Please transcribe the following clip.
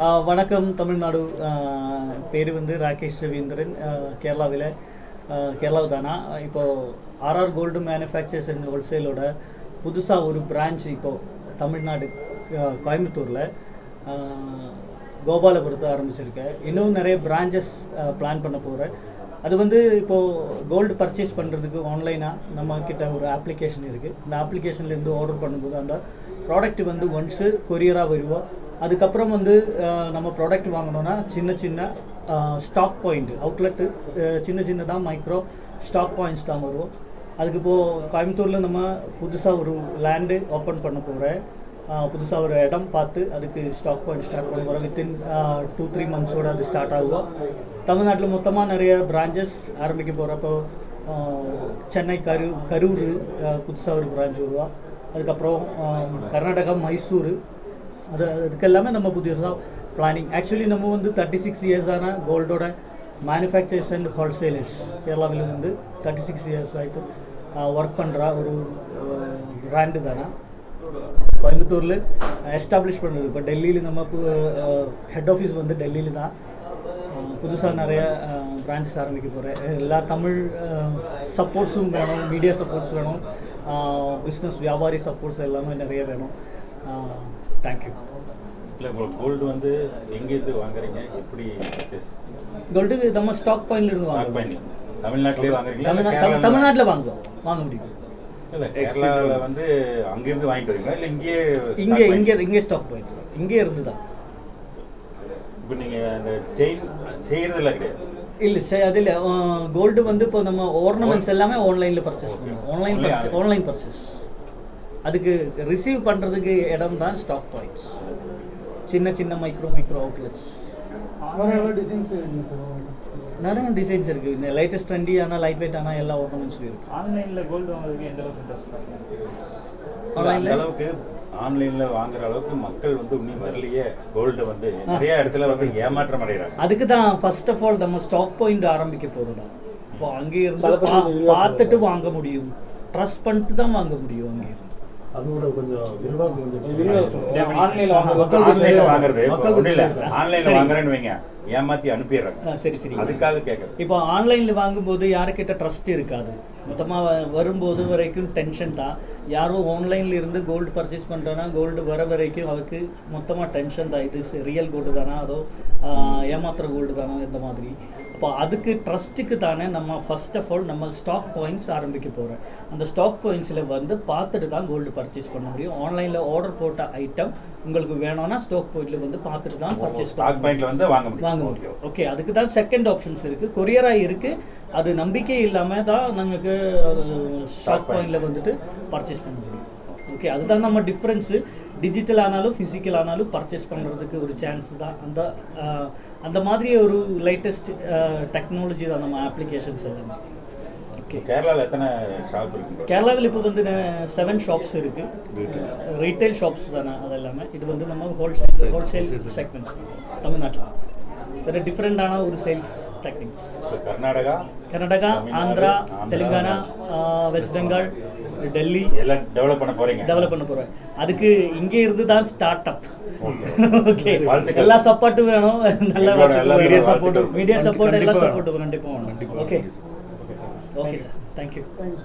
வணக்கம் தமிழ்நாடு பேர் வந்து ராகேஷ் ரவீந்திரன். கேரளாவில் கேரளாவு தானா இப்போது ஆர்ஆர் கோல்டு மேனுஃபேக்சர்ஸ் அண்ட் ஹோல்சேலோட புதுசாக ஒரு பிரான்ச் இப்போது தமிழ்நாடு கோயம்புத்தூரில் கோபாலபுரத்தை ஆரம்பிச்சிருக்கேன் இன்னும் நிறைய பிரான்ச்சஸ் பிளான் பண்ண போகிறேன் அது வந்து இப்போது கோல்டு பர்ச்சேஸ் பண்ணுறதுக்கு ஆன்லைனாக நம்ம கிட்ட ஒரு அப்ளிகேஷன் இருக்குது அந்த அப்ளிகேஷன்லேருந்து ஆர்டர் பண்ணும்போது அந்த ப்ராடக்ட் வந்து ஒன்ஸு கொரியராக வருவோம் அதுக்கப்புறம் வந்து நம்ம ப்ராடக்ட் வாங்கினோன்னா சின்ன சின்ன ஸ்டாக் பாயிண்ட் அவுட்லெட்டு சின்ன சின்னதாக மைக்ரோ ஸ்டாக் பாயிண்ட்ஸ் தான் வரும். அதுக்கு இப்போது கோயம்புத்தூரில் நம்ம புதுசாக ஒரு லேண்டு ஓப்பன் பண்ண போகிறேன் புதுசாக ஒரு இடம் பார்த்து அதுக்கு ஸ்டாக் பாயிண்ட் ஸ்டார்ட் பண்ண போகிறோம் வித்தின் டூ த்ரீ மந்த்ஸோடு அது ஸ்டார்ட் ஆகும். தமிழ்நாட்டில் மொத்தமாக நிறைய பிரான்ச்சஸ் ஆரம்பிக்க போகிறப்போ சென்னை கரு கரூர் புதுசாக ஒரு பிரான்ச் வருவா அதுக்கப்புறம் கர்நாடகா மைசூர் அது அதுக்கு எல்லாமே நம்ம புதுசாக பிளானிங் ஆக்சுவலி நம்ம வந்து தேர்ட்டி சிக்ஸ் இயர்ஸான கோல்டோட மேனுஃபேக்சர்ஸ் அண்ட் ஹோல்சேலர்ஸ் கேரளாவில் வந்து தேர்ட்டி சிக்ஸ் இயர்ஸ் ஆகிட்டு ஒர்க் பண்ணுற ஒரு பிராண்டு தானே? கோயம்புத்தூரில் எஸ்டாப்ளிஷ் பண்ணுறது இப்போ டெல்லியில் நம்ம ஹெட் ஆஃபீஸ் வந்து டெல்லியில் தான். புதுசாக நிறைய பிரான்ச்சஸ் ஆரம்பிக்க போகிறேன் எல்லா தமிழ் சப்போர்ட்ஸும் வேணும் மீடியா சப்போர்ட்ஸ் வேணும். பிஸ்னஸ் வியாபாரி சப்போர்ட்ஸ் எல்லாமே நிறைய வேணும். தேங்க்யூ இல்லை உங்களுக்கு கோல்டு வந்து எங்கேருந்து வாங்குறீங்க? எப்படி பர்ச்சேஸ் கோல்டு நம்ம ஸ்டாக் பாயிண்ட்லேருந்து ஸ்டாக் வாங்குவோம் பண்ணி தமிழ்நாட்டிலே வாங்குறீங்களா? தமிழ்நாட்டில் வாங்குவோம் வாங்க முடியும். இல்ல கேரளாவில் வந்து அங்கேருந்து வாங்கிட்டு வரீங்களா? இல்லை இங்கேயே இங்கே இங்கே இங்கே ஸ்டாக் பாயிண்ட் இங்கே இருந்து தான். இப்போ நீங்கள் அந்த செயின் செய்கிறதில்ல கிடையாது. இல்லை சார் அதில் கோல்டு வந்து இப்போ நம்ம ornaments எல்லாமே ஆன்லைனில் பர்ச்சேஸ் பண்ணுவோம். ஆன்லைன் பர்ச்சேஸ் ஆன்லைன் பர்ச்சேஸ் அதுக்கு ரிசீவ் பண்ணுறதுக்கு இடம் தான் ஸ்டாக் பாயிண்ட்ஸ் சின்ன சின்ன மைக்ரோ மைக்ரோ அவுட்லெட்ஸ் நிறைய டிசைன்ஸ் இருக்குது இந்த லேட்டஸ்ட் ட்ரெண்டி ஆனால் லைட் வெயிட் ஆனால் எல்லா ornamentsலையும் இருக்குது ஆன்லைனில் கோல்டு வாங்குறதுக்கு எந்த அளவுக்கு இன்ட்ரெஸ்ட் ஆன்லைனில் அளவுக்கு ஆன்லைன்ல வாங்குற அளவுக்கு மக்கள் வந்து இன்னும் வரலையே. கோல்டு வந்து நிறைய இடத்துல வந்து ஏமாற்றம் அடைகிறாங்க. அதுக்கு தான் ஃபர்ஸ்ட் ஆஃப் ஆல் நம்ம ஸ்டாக் பாயிண்ட் ஆரம்பிக்க போகிறது தான். இப்போ அங்கே இருந்து பா- பார்த்துட்டு வாங்க முடியும். ட்ரஸ்ட் பண்ணிட்டு தான் வாங்க முடியும் அங்கே இருந்து அதோட கொஞ்சம் விரிவாக்கம் கொஞ்சம் ஆன்லைனில் வாங்குறது. இல்லை. ஆன்லைன்ல. வாங்குறேன்னு வைங்க. ஏமாத்தி அனுப்பிடுறாங்க. ஆ, சரி சரி. அதுக்காக கேட்குறது இப்போ ஆன்லைனில் வாங்கும்போது யாருக்கிட்ட ட்ரஸ்ட் இருக்காது? மொத்தமாக வரும்போது வரைக்கும் டென்ஷன் தான். யாரும் ஆன்லைனில் இருந்து கோல்டு பர்ச்சேஸ் பண்ணுறோன்னா கோல்டு வர வரைக்கும் அவருக்கு மொத்தமாக டென்ஷன் தான். இது ரியல் கோல்டு தானா? அதோ ஏமாத்துற கோல்டு தானா? இந்த மாதிரி. அப்போ அதுக்கு ட்ரஸ்ட்டுக்கு தானே நம்ம ஃபர்ஸ்ட் ஆஃப் ஆல் நம்ம ஸ்டாக் பாயிண்ட்ஸ் ஆரம்பிக்க போகிறோம் அந்த ஸ்டாக் பாயிண்ட்ஸில் வந்து பார்த்துட்டு தான் கோல்டு பர்ச்சேஸ் பண்ண முடியும். ஆன்லைனில் ஆர்டர் போட்ட ஐட்டம் உங்களுக்கு வேணும்னா ஸ்டாக் பாயிண்ட்டில் வந்து பார்த்துட்டு தான் பர்ச்சேஸ் ஸ்டாக் பாயிண்ட்ல வந்து வாங்க முடியும். வாங்க முடியும். ஓகே. அதுக்கு தான் செகண்ட் ஆப்ஷன்ஸ் இருக்குது கொரியராக இருக்குது அது நம்பிக்கை இல்லாமல் தான் நமக்கு ஷாப் பாயிண்டில் வந்துட்டு பர்ச்சேஸ் பண்ண முடியும். ஓகே அதுதான் நம்ம டிஃப்ரென்ஸு டிஜிட்டல் ஆனாலும் ஃபிசிக்கல் ஆனாலும் பர்ச்சேஸ் பண்ணுறதுக்கு ஒரு சான்ஸ் தான். அந்த அந்த மாதிரி ஒரு லேட்டஸ்ட் டெக்னாலஜி தான் நம்ம அப்ளிகேஷன்ஸ் எல்லாமே. ஓகே கேரளால எத்தனை ஷாப் இருக்கு? கேரளாவில் இப்போ வந்து செவன் ஷாப்ஸ் இருக்குது ரீட்டைல் ஷாப்ஸ் தானே அது எல்லாமே இது வந்து நம்ம ஹோல்சேல் ஹோல்சேல் செக்மெண்ட்ஸ் தமிழ்நாட்டில். வேறு டிஃப்ரெண்டான ஒரு சேல்ஸ் டெக்னிக்ஸ் கர்நாடகா கர்நாடகா ஆந்திரா தெலுங்கானா வெஸ்ட் பெங்கால் டெல்லி. எல்லாம் டெவலப் பண்ண போறீங்க. டெவலப் பண்ண போகிறேன் அதுக்கு இங்கே இருந்து தான் ஸ்டார்ட் அப். ஓகே. எல்லா சப்போர்ட்டும் வேணும். நல்ல மீடியா. சப்போர்ட் மீடியா சப்போர்ட் எல்லா கண்டிப்பா சப்போர்ட் கண்டிப்பாக வேணும் okay okay sir thank you thank you